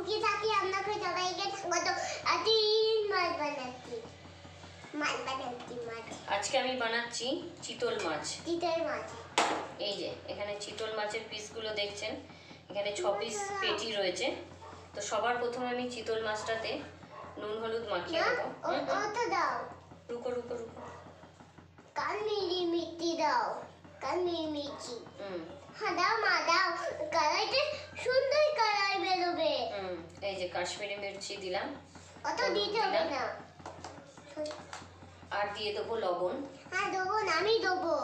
টুকি থাকি আপনাকে সবাইকে স্বাগত আজকে মাছ বানাচ্ছি। মাছ বানাচ্ছি মাছ। আজকে আমি বানাচ্ছি চিতল মাছ। চিতল মাছ। এই যে এখানে চিতল মাছের পিসগুলো দেখছেন? এখানে ছ পিস পেটি রয়েছে। তো সবার প্রথমে আমি চিতল মাছটাতে নুন হলুদ মাখিয়ে দেবো। দাও। রুকো রুকো রুকো। কাশ্মীরি মিষ্টি দাও। কাশ্মীরি মিষ্টি হুম। হ্যাঁ দাও মা দাও। কালারটা সুন্দর কালার বেরোবে। হুম এই যে কাশ্মীরি মির্চি দিলাম। অত দিতে হবে না। আর দিয়ে দেবো লবণ। হ্যাঁ দেবো আমি দেবো।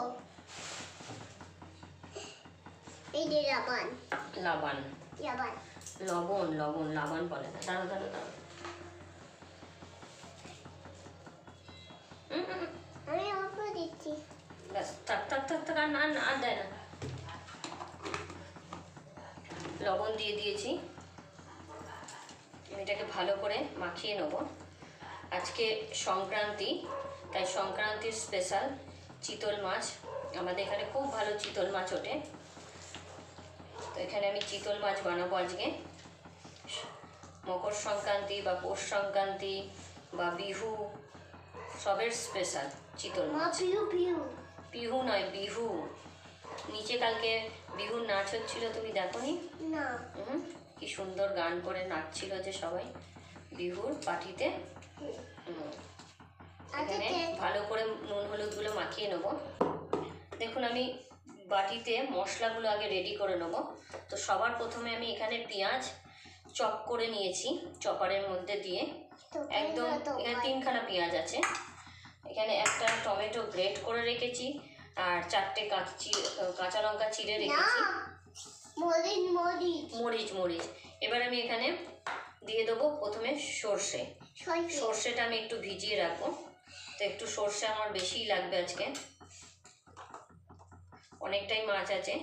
এই যে লাবান লাবান লাবান লবণ লবণ লাবান বলে না। দাঁড়ো দাঁড়ো দাঁড়ো। আমি অল্প দিচ্ছি। ব্যাস থাক থাক থাক না আর না, আর দেয় না। লবণ দিয়ে দিয়েছি। আমি এটাকে ভালো করে মাখিয়ে নেব। আজকে সংক্রান্তি তাই সংক্রান্তির স্পেশাল চিতল মাছ। আমাদের এখানে খুব ভালো চিতল মাছ ওঠে। তো এখানে আমি চিতল মাছ বানাবো আজকে। মকর সংক্রান্তি বা পৌষ সংক্রান্তি বা বিহু সবের স্পেশাল চিতল মাছ। বিহু নয় বিহু। নিচে কালকে বিহুর নাচ হচ্ছিল তুমি দেখোনি? না। কি সুন্দর গান করে নাচছিল যে সবাই বিহুর পার্টিতে। হুম। আচ্ছা এখানে ভালো করে নুন হলুদগুলো মাখিয়ে নেব। দেখুন আমি বাটিতে মশলাগুলো আগে রেডি করে নেব। তো সবার প্রথমে আমি এখানে পেঁয়াজ চপ করে নিয়েছি চপারের মধ্যে দিয়ে। একদম এখানে তিনখানা পেঁয়াজ আছে। এখানে একটা টমেটো গ্রেট করে রেখেছি। আর চারটে কাঁচি কাঁচা লঙ্কা চিড়ে রেখেছি। মরিচ মরিচ। মরিচ মরিচ। এবার আমি এখানে দিয়ে দেবো প্রথমে সর্ষে। সরষে। সর্ষেটা আমি একটু ভিজিয়ে রাখব। তো একটু সর্ষে আমার বেশিই লাগবে আজকে। অনেকটাই মাছ আছে।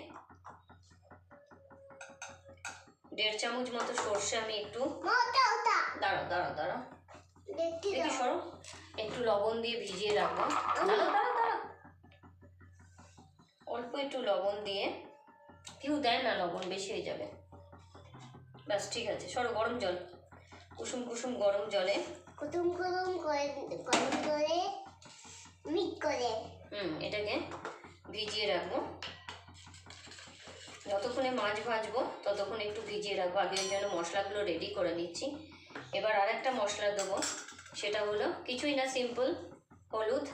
দেড় চামচ মতো সর্ষে আমি একটু দাঁড়াও দাঁড়াও দাঁড়াও। দেখি সরো। একটু লবণ দিয়ে ভিজিয়ে রাখব। দাঁড়াও দাঁড়াও অল্প একটু লবণ দিয়ে কেউ দেয় না লবণ বেশি হয়ে যাবে। ব্যাস ঠিক আছে সরো গরম জল। কুসুম কুসুম গরম জলে। কুটুম করে গরম করে মিট করে। হুম এটাকে ভিজিয়ে রাখব। যতক্ষণে মাছ ভাজবো ততক্ষণ একটু ভিজিয়ে রাখব। আগে ওই জন্য মশলাগুলো রেডি করে নিচ্ছি। এবার আরেকটা মশলা দেবো সেটা হলো কিছুই না সিম্পল হলুদ।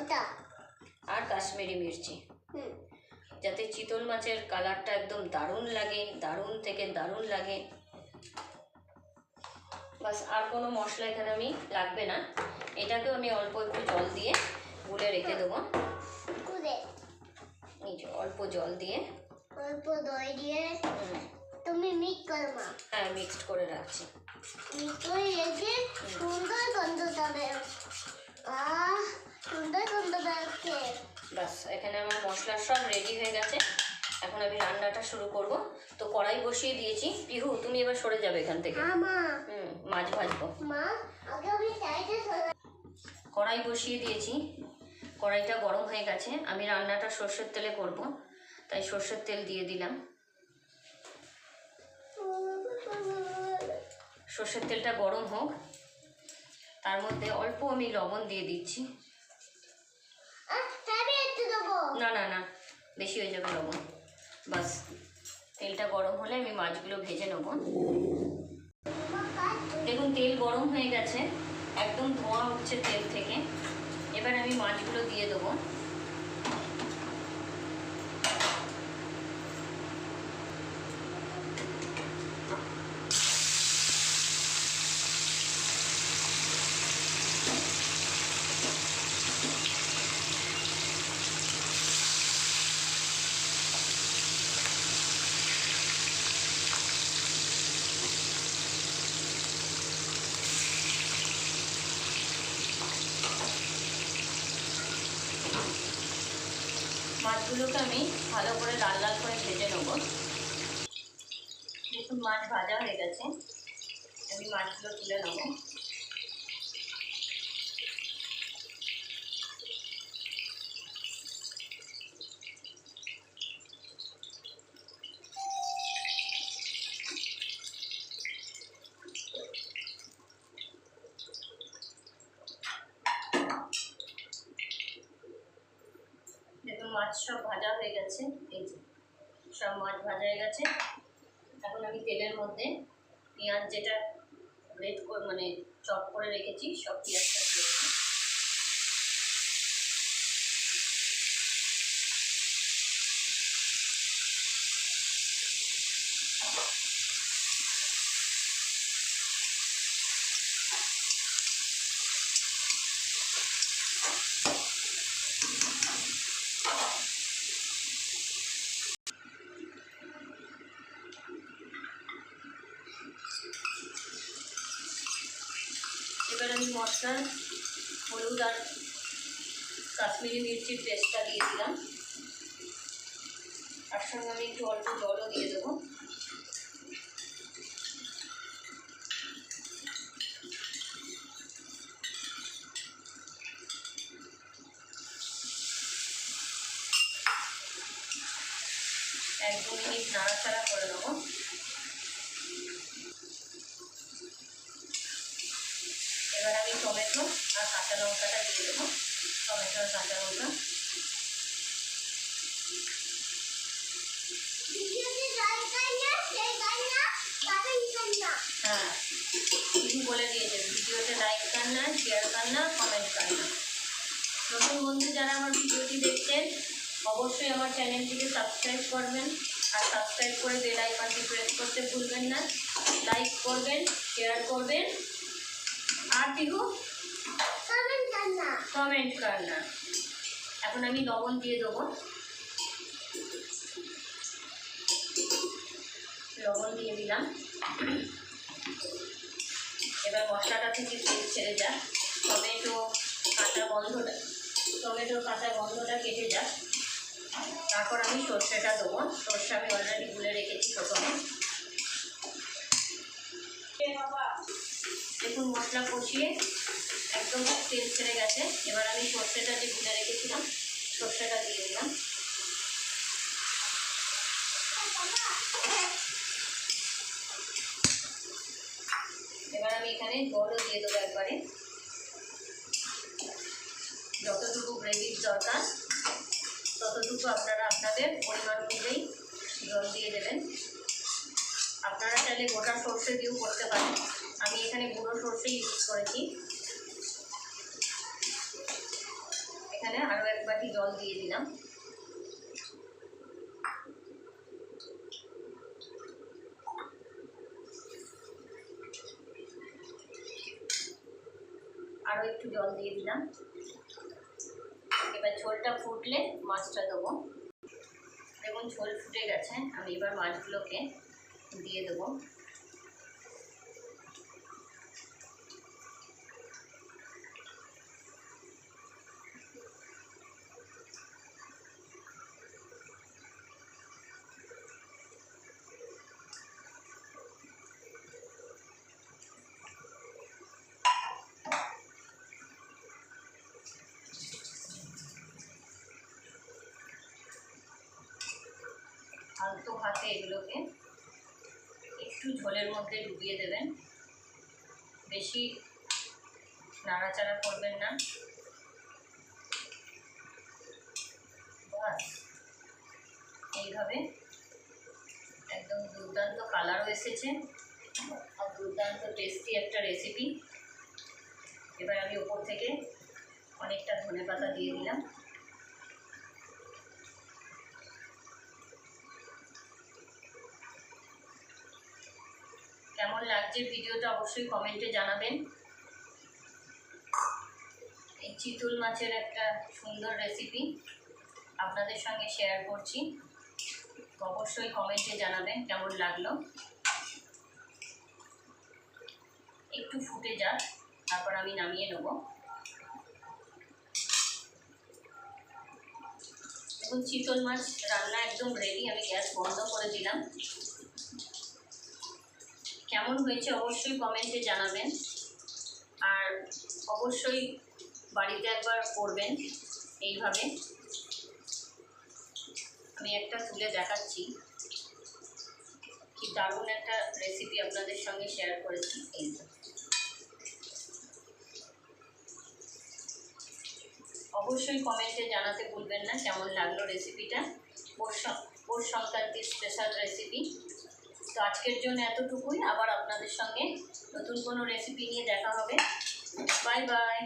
ওটা। আর কাশ্মীরি মির্চি। যাতে চিতল মাছের কালারটা একদম দারুণ লাগে দারুণ থেকে দারুণ লাগে। বাস আর কোনো মশলা এখানে আমি লাগবে না। এটাকেও আমি অল্প একটু জল দিয়ে গুলে রেখে দেবো। এই যে অল্প জল দিয়ে। অল্প দই দিয়ে তুমি মিট করো মা হ্যাঁ মিক্সড করে রাখছি। মিট করে রেখে সুন্দর গন্ধ তবে আহ সুন্দর গন্ধ বেরোচ্ছে বাস এখানে আমার মশলা সব রেডি হয়ে গেছে। এখন আমি রান্নাটা শুরু করব। তো কড়াই বসিয়ে দিয়েছি। পিহু তুমি এবার সরে যাবে এখান থেকে। হ্যাঁ মা। হুম মাছ ভাজবো। কড়াই বসিয়ে দিয়েছি। কড়াইটা গরম হয়ে গেছে। আমি রান্নাটা সর্ষের তেলে করব। তাই সর্ষের তেল দিয়ে দিলাম। সর্ষের তেলটা গরম হোক। তার মধ্যে অল্প আমি লবণ দিয়ে দিচ্ছি আমি একটু দেবো না না না, বেশি হয়ে যাবে লবণ। বাস, তেলটা গরম হলে আমি মাছগুলো ভেজে নেব। দেখুন, তেল গরম হয়ে গেছে, একদম ধোঁয়া উঠছে তেল থেকে। এবার আমি মাছগুলো দিয়ে দেবো। মাছগুলোকে আমি ভালো করে লাল লাল করে ভেজে নেব। দেখুন, মাছ ভাজা হয়ে গেছে। আমি মাছগুলো তুলে নেব মাছ সব ভাজা হয়ে গেছে, এই যে, সব মাছ ভাজা হয়ে গেছে। এখন আমি তেলের মধ্যে পেঁয়াজ যেটা রেড করে মানে চপ করে রেখেছি, সব পেঁয়াজটা দিয়ে দেবো। এবার আমি মশলা, হলুদ আর কাশ্মীরি মির্চির পেস্টটা দিয়ে দিলাম তার সঙ্গে আমি একটু অল্প জলও দিয়ে দেবো। এক দু মিনিট নাড়াচাড়া করে নেব এবার আমি টমেটো আর কাঁচা লঙ্কাটা দিয়ে দেবো টমেটো আর কাঁচা লঙ্কা নতুন বন্ধু যারা আমার ভিডিওটি দেখছেন অবশ্যই আমার চ্যানেলটিকে সাবস্ক্রাইব করবেন আর সাবস্ক্রাইব করে বেল আইকনটি প্রেস করতে ভুলবেন না লাইক করবেন শেয়ার করবেন আর টিহু না কমেন্ট করনা। এখন আমি লবণ দিয়ে দেবো। লবণ দিয়ে দিলাম। এবার মশলাটা থেকে ছেড়ে যাক টমেটো কাঁচা গন্ধটা, টমেটোর কাঁচা গন্ধটা কেটে যাক তারপর আমি সর্ষেটা দেবো। সর্ষে আমি অলরেডি গুলে রেখেছি প্রথমে। দেখুন মশলা কষিয়ে একদম তেল ছেড়ে গেছে। এবার আমি সর্ষেটা যে গুলে রেখেছিলাম, সর্ষেটা দিয়ে দিলাম। এবার আমি এখানে জলও দিয়ে দেবো একবারে। যতটুকু গ্রেভির দরকার, ততটুকু আপনারা আপনাদের পরিমাণ অনুযায়ী জল দিয়ে দেবেন। আপনারা চাইলে গোটা সর্ষে দিয়েও করতে পারেন। আমি এখানে গুঁড়ো সর্ষে ইউজ করেছি। এখানে আরও এক বাটি জল দিয়ে দিলাম। আরও একটু জল দিয়ে দিলাম। এবার ঝোলটা ফুটলে মাছটা দেবো। দেখুন ঝোল ফুটে গেছে, আমি এবার মাছগুলোকে দিয়ে দেবো। আলতো হাতে এগুলোকে একটু ঝোলের মধ্যে ডুবিয়ে দেবেন। বেশি নাড়াচাড়া করবেন না। বাস। এইভাবে একদম দুর্দান্ত কালারও এসেছে। আর দুর্দান্ত টেস্টি একটা রেসিপি এবার আমি ওপর থেকে অনেকটা ধনে পাতা দিয়ে দিলাম। লাগছে ভিডিওটা অবশ্যই কমেন্টে জানাবেন। এই চিতল মাছের একটা সুন্দর রেসিপি আপনাদের সঙ্গে শেয়ার করছি। অবশ্যই কমেন্টে জানাবেন কেমন লাগল। একটু ফুটে যাক, তারপর আমি নামিয়ে নেব। এখন চিতল মাছ রান্না একদম রেডি আমি গ্যাস বন্ধ করে দিলাম। কেমন হয়েছে অবশ্যই কমেন্টে জানাবেন। আর অবশ্যই বাড়িতে একবার করবেন এইভাবে। আমি একটা তুলে দেখাচ্ছি। কি দারুণ একটা রেসিপি আপনাদের সঙ্গে শেয়ার করেছি। এই অবশ্যই কমেন্টে জানাতে ভুলবেন না কেমন লাগল রেসিপিটা পৌষ পৌষ সংক্রান্তির স্পেশাল রেসিপি তো আজকের জন্য এতটুকুই। আবার আপনাদের সঙ্গে নতুন কোনো রেসিপি নিয়ে দেখা হবে। Bye bye